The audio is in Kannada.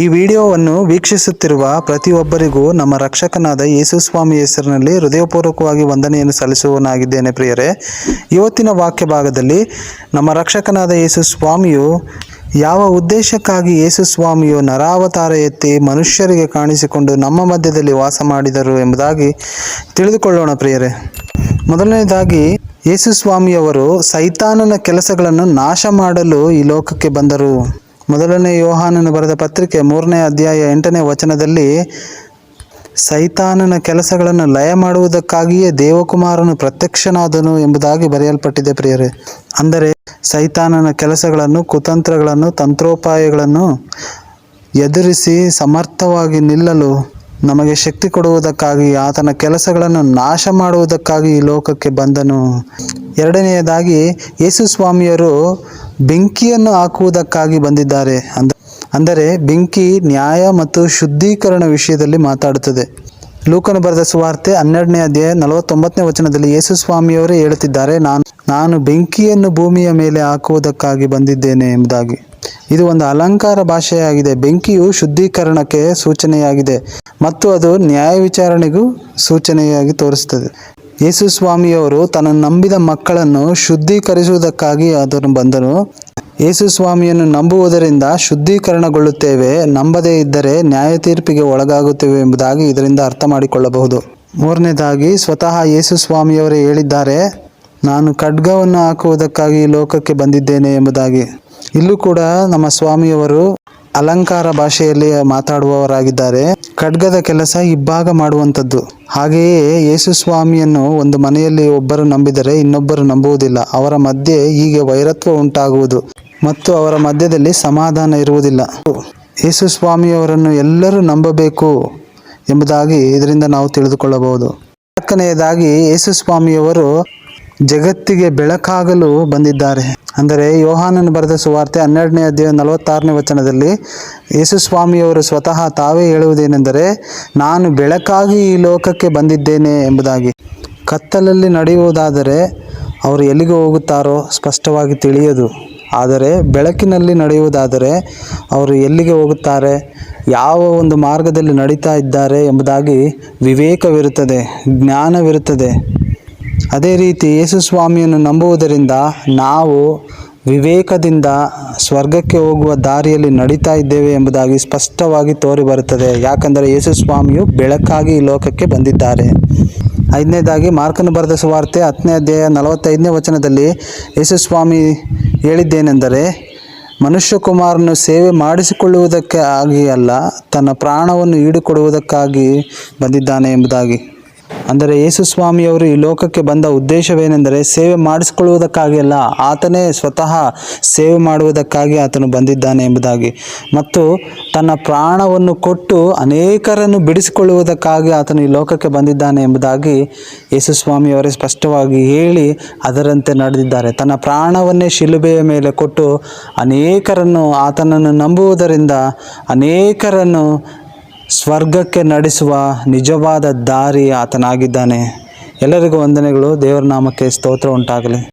ಈ ವಿಡಿಯೋವನ್ನು ವೀಕ್ಷಿಸುತ್ತಿರುವ ಪ್ರತಿಯೊಬ್ಬರಿಗೂ ನಮ್ಮ ರಕ್ಷಕನಾದ ಯೇಸುಸ್ವಾಮಿ ಹೆಸರಿನಲ್ಲಿ ಹೃದಯಪೂರ್ವಕವಾಗಿ ವಂದನೆಯನ್ನು ಸಲ್ಲಿಸುವನಾಗಿದ್ದೇನೆ ಪ್ರಿಯರೇ. ಇವತ್ತಿನ ವಾಕ್ಯ ಭಾಗದಲ್ಲಿ ನಮ್ಮ ರಕ್ಷಕನಾದ ಯೇಸು ಸ್ವಾಮಿಯು ಯಾವ ಉದ್ದೇಶಕ್ಕಾಗಿ ಯೇಸು ಸ್ವಾಮಿಯು ನರಾವತಾರ ಎತ್ತಿ ಮನುಷ್ಯರಿಗೆ ಕಾಣಿಸಿಕೊಂಡು ನಮ್ಮ ಮಧ್ಯದಲ್ಲಿ ವಾಸ ಮಾಡಿದರು ಎಂಬುದಾಗಿ ತಿಳಿದುಕೊಳ್ಳೋಣ ಪ್ರಿಯರೇ. ಮೊದಲನೇದಾಗಿ ಯೇಸು ಸ್ವಾಮಿಯವರು ಸೈತಾನನ ಕೆಲಸಗಳನ್ನು ನಾಶ ಮಾಡಲು ಈ ಲೋಕಕ್ಕೆ ಬಂದರು. ಮೊದಲನೇ ಯೋಹಾನನು ಬರೆದ ಪತ್ರಿಕೆ ಮೂರನೇ ಅಧ್ಯಾಯ ಎಂಟನೇ ವಚನದಲ್ಲಿ, ಸೈತಾನನ ಕೆಲಸಗಳನ್ನು ಲಯ ಮಾಡುವುದಕ್ಕಾಗಿಯೇ ದೇವಕುಮಾರನು ಪ್ರತ್ಯಕ್ಷನಾದನು ಎಂಬುದಾಗಿ ಬರೆಯಲ್ಪಟ್ಟಿದೆ ಪ್ರಿಯರೇ. ಅಂದರೆ, ಸೈತಾನನ ಕೆಲಸಗಳನ್ನು, ಕುತಂತ್ರಗಳನ್ನು, ತಂತ್ರೋಪಾಯಗಳನ್ನು ಎದುರಿಸಿ ಸಮರ್ಥವಾಗಿ ನಿಲ್ಲಲು ನಮಗೆ ಶಕ್ತಿ ಕೊಡುವುದಕ್ಕಾಗಿ ಆತನ ಕೆಲಸಗಳನ್ನು ನಾಶ ಮಾಡುವುದಕ್ಕಾಗಿ ಈ ಲೋಕಕ್ಕೆ ಬಂದನು. ಎರಡನೆಯದಾಗಿ ಯೇಸು ಸ್ವಾಮಿಯರು ಬೆಂಕಿಯನ್ನು ಹಾಕುವುದಕ್ಕಾಗಿ ಬಂದಿದ್ದಾರೆ. ಅಂದ, ಅಂದರೆ ಬೆಂಕಿ ನ್ಯಾಯ ಮತ್ತು ಶುದ್ಧೀಕರಣ ವಿಷಯದಲ್ಲಿ ಮಾತಾಡುತ್ತದೆ. ಲೂಕನು ಬರೆದ ಸುವಾರ್ತೆ ಹನ್ನೆರಡನೇ ಅಧ್ಯಾಯ ನಲವತ್ತೊಂಬತ್ತನೇ ವಚನದಲ್ಲಿ ಯೇಸು ಸ್ವಾಮಿಯವರೇ ಹೇಳುತ್ತಿದ್ದಾರೆ, ನಾನು ನಾನು ಬೆಂಕಿಯನ್ನು ಭೂಮಿಯ ಮೇಲೆ ಹಾಕುವುದಕ್ಕಾಗಿ ಬಂದಿದ್ದೇನೆ ಎಂಬುದಾಗಿ. ಇದು ಒಂದು ಅಲಂಕಾರ ಭಾಷೆಯಾಗಿದೆ. ಬೆಂಕಿಯು ಶುದ್ಧೀಕರಣಕ್ಕೆ ಸೂಚನೆಯಾಗಿದೆ ಮತ್ತು ಅದು ನ್ಯಾಯ ವಿಚಾರಣೆಗೂ ಸೂಚನೆಯಾಗಿ ತೋರಿಸುತ್ತದೆ. ಯೇಸು ಸ್ವಾಮಿಯವರು ತನ್ನ ನಂಬಿದ ಮಕ್ಕಳನ್ನು ಶುದ್ಧೀಕರಿಸುವುದಕ್ಕಾಗಿ ಅದನ್ನು ಬಂದನು ಯೇಸು ಸ್ವಾಮಿಯನ್ನು ನಂಬುವುದರಿಂದ ಶುದ್ಧೀಕರಣಗೊಳ್ಳುತ್ತೇವೆ, ನಂಬದೇ ಇದ್ದರೆ ನ್ಯಾಯ ತೀರ್ಪಿಗೆ ಒಳಗಾಗುತ್ತೇವೆ ಎಂಬುದಾಗಿ ಇದರಿಂದ ಅರ್ಥ ಮಾಡಿಕೊಳ್ಳಬಹುದು ಮೂರನೇದಾಗಿ, ಸ್ವತಃ ಯೇಸು ಸ್ವಾಮಿಯವರೇ ಹೇಳಿದ್ದಾರೆ, ನಾನು ಖಡ್ಗವನ್ನು ಹಾಕುವುದಕ್ಕಾಗಿ ಲೋಕಕ್ಕೆ ಬಂದಿದ್ದೇನೆ ಎಂಬುದಾಗಿ. ಇಲ್ಲೂ ಕೂಡ ನಮ್ಮ ಸ್ವಾಮಿಯವರು ಅಲಂಕಾರ ಭಾಷೆಯಲ್ಲಿ ಮಾತಾಡುವವರಾಗಿದ್ದಾರೆ. ಖಡ್ಗದ ಕೆಲಸ ಇಬ್ಬಾಗ ಮಾಡುವಂಥದ್ದು. ಹಾಗೆಯೇ ಯೇಸು ಸ್ವಾಮಿಯನ್ನು ಒಂದು ಮನೆಯಲ್ಲಿ ಒಬ್ಬರು ನಂಬಿದರೆ ಇನ್ನೊಬ್ಬರು ನಂಬುವುದಿಲ್ಲ. ಅವರ ಮಧ್ಯೆ ಹೀಗೆ ವೈರತ್ವ ಉಂಟಾಗುವುದು ಮತ್ತು ಅವರ ಮಧ್ಯದಲ್ಲಿ ಸಮಾಧಾನ ಇರುವುದಿಲ್ಲ. ಯೇಸು ಸ್ವಾಮಿಯವರನ್ನು ಎಲ್ಲರೂ ನಂಬಬೇಕು ಎಂಬುದಾಗಿ ಇದರಿಂದ ನಾವು ತಿಳಿದುಕೊಳ್ಳಬಹುದು. ನಾಲ್ಕನೆಯದಾಗಿ ಯೇಸು ಸ್ವಾಮಿಯವರು ಜಗತ್ತಿಗೆ ಬೆಳಕಾಗಲು ಬಂದಿದ್ದಾರೆ. ಅಂದರೆ ಯೋಹಾನನ್ನು ಬರೆದ ಸುವಾರ್ತೆ ಹನ್ನೆರಡನೇ ಅಧ್ಯಾಯ ನಲವತ್ತಾರನೇ ವಚನದಲ್ಲಿ, ಯೇಸು ಸ್ವಾಮಿಯವರು ಸ್ವತಃ ತಾವೇ ಹೇಳುವುದೇನೆಂದರೆ, ನಾನು ಬೆಳಕಾಗಿ ಈ ಲೋಕಕ್ಕೆ ಬಂದಿದ್ದೇನೆ ಎಂಬುದಾಗಿ. ಕತ್ತಲಲ್ಲಿ ನಡೆಯುವುದಾದರೆ ಅವರು ಎಲ್ಲಿಗೆ ಹೋಗುತ್ತಾರೋ ಸ್ಪಷ್ಟವಾಗಿ ತಿಳಿಯದು. ಆದರೆ ಬೆಳಕಿನಲ್ಲಿ ನಡೆಯುವುದಾದರೆ ಅವರು ಎಲ್ಲಿಗೆ ಹೋಗುತ್ತಾರೆ, ಯಾವ ಒಂದು ಮಾರ್ಗದಲ್ಲಿ ನಡೀತಾ ಇದ್ದಾರೆ ಎಂಬುದಾಗಿ ವಿವೇಕವಿರುತ್ತದೆ, ಜ್ಞಾನವಿರುತ್ತದೆ. ಅದೇ ರೀತಿ ಯೇಸು ಸ್ವಾಮಿಯನ್ನು ನಂಬುವುದರಿಂದ ನಾವು ವಿವೇಕದಿಂದ ಸ್ವರ್ಗಕ್ಕೆ ಹೋಗುವ ದಾರಿಯಲ್ಲಿ ನಡೀತಾ ಇದ್ದೇವೆ ಎಂಬುದಾಗಿ ಸ್ಪಷ್ಟವಾಗಿ ತೋರಿ ಬರುತ್ತದೆ. ಯಾಕಂದರೆ ಯೇಸು ಸ್ವಾಮಿಯು ಬೆಳಕಾಗಿ ಈ ಲೋಕಕ್ಕೆ ಬಂದಿದ್ದಾರೆ. ಐದನೇದಾಗಿ ಮಾರ್ಕನು ಬರೆದ ಸುವಾರ್ತೆ ಹತ್ತನೇ ಅಧ್ಯಾಯ ನಲವತ್ತೈದನೇ ವಚನದಲ್ಲಿ ಯೇಸು ಸ್ವಾಮಿ ಹೇಳಿದ್ದೇನೆಂದರೆ ಮನುಷ್ಯಕುಮಾರನ್ನು ಸೇವೆ ಮಾಡಿಸಿಕೊಳ್ಳುವುದಕ್ಕೆ ಆಗಿ ಅಲ್ಲ ತನ್ನ ಪ್ರಾಣವನ್ನು ಈಡುಕೊಡುವುದಕ್ಕಾಗಿ ಬಂದಿದ್ದಾನೆ ಎಂಬುದಾಗಿ. ಅಂದರೆ ಯೇಸು ಸ್ವಾಮಿಯವರು ಈ ಲೋಕಕ್ಕೆ ಬಂದ ಉದ್ದೇಶವೇನೆಂದರೆ ಸೇವೆ ಮಾಡಿಸಿಕೊಳ್ಳುವುದಕ್ಕಾಗಿ ಅಲ್ಲ, ಆತನೇ ಸ್ವತಃ ಸೇವೆ ಮಾಡುವುದಕ್ಕಾಗಿ ಆತನು ಬಂದಿದ್ದಾನೆ ಎಂಬುದಾಗಿ. ಮತ್ತು ತನ್ನ ಪ್ರಾಣವನ್ನು ಕೊಟ್ಟು ಅನೇಕರನ್ನು ಬಿಡಿಸಿಕೊಳ್ಳುವುದಕ್ಕಾಗಿ ಆತನು ಈ ಲೋಕಕ್ಕೆ ಬಂದಿದ್ದಾನೆ ಎಂಬುದಾಗಿ ಯೇಸು ಸ್ವಾಮಿಯವರೇ ಸ್ಪಷ್ಟವಾಗಿ ಹೇಳಿ ಅದರಂತೆ ನಡೆದಿದ್ದಾರೆ. ತನ್ನ ಪ್ರಾಣವನ್ನೇ ಶಿಲುಬೆಯ ಮೇಲೆ ಕೊಟ್ಟು ಅನೇಕರನ್ನು ಆತನನ್ನು ನಂಬುವುದರಿಂದ ಅನೇಕರನ್ನು ಸ್ವರ್ಗಕ್ಕೆ ನಡೆಸುವ ನಿಜವಾದ ದಾರಿ ಆತನಾಗಿದ್ದಾನೆ. ಎಲ್ಲರಿಗೂ ವಂದನೆಗಳು. ದೇವರ ನಾಮಕ್ಕೆ ಸ್ತೋತ್ರ ಉಂಟಾಗಲಿ.